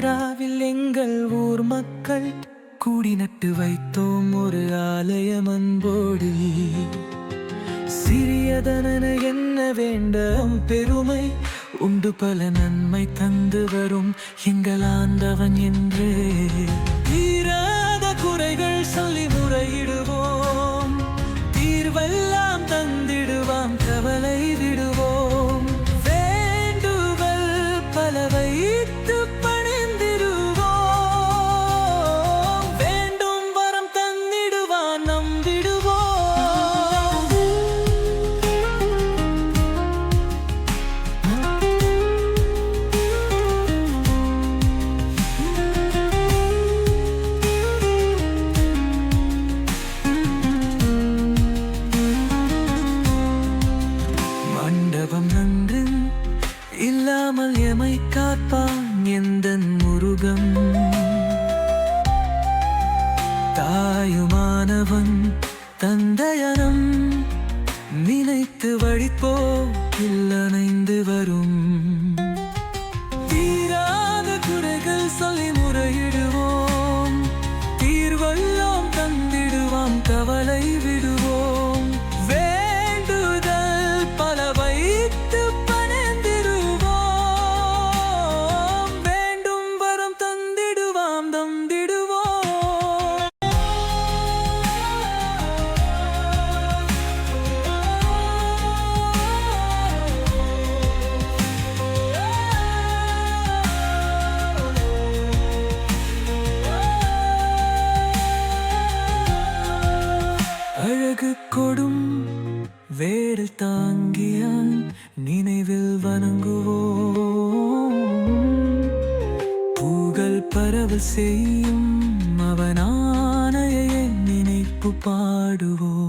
திருவிழாவில் எங்கள் ஊர் மக்கள் கூடி நட்டு வைத்தோம் ஒரு ஆலயம் அன்போடு. சிறியதனன என்ன வேண்டாம் பெருமை உண்டு பல நன்மை தந்து வரும் எங்கள் ஆண்டவன் என்று. தீராத குறைகள் சொல்லி முறையிடுவோம் தீர்வெல்லாம் தந்திடுவாம் கவலை விடுவோம். வேண்டுவல் பல வைத்து இல்லாமல் எமை காப்பான் எந்த முருகம்? தாயுமானவன் தந்தையனம் நினைத்து வழிப்போ இல்லணைந்து வரும். தீராத குறைகள் சொல்லி முறையிடுவோம். தீர்வெல்லாம் தந்திடுவாம் கவலை விடுவோம். கொடும் வேடல் தாங்கியான் நினைவில் வணங்குவோம். பூகள் பரவல் செய்யும் அவனானையை நினைப்பு பாடுவோம்.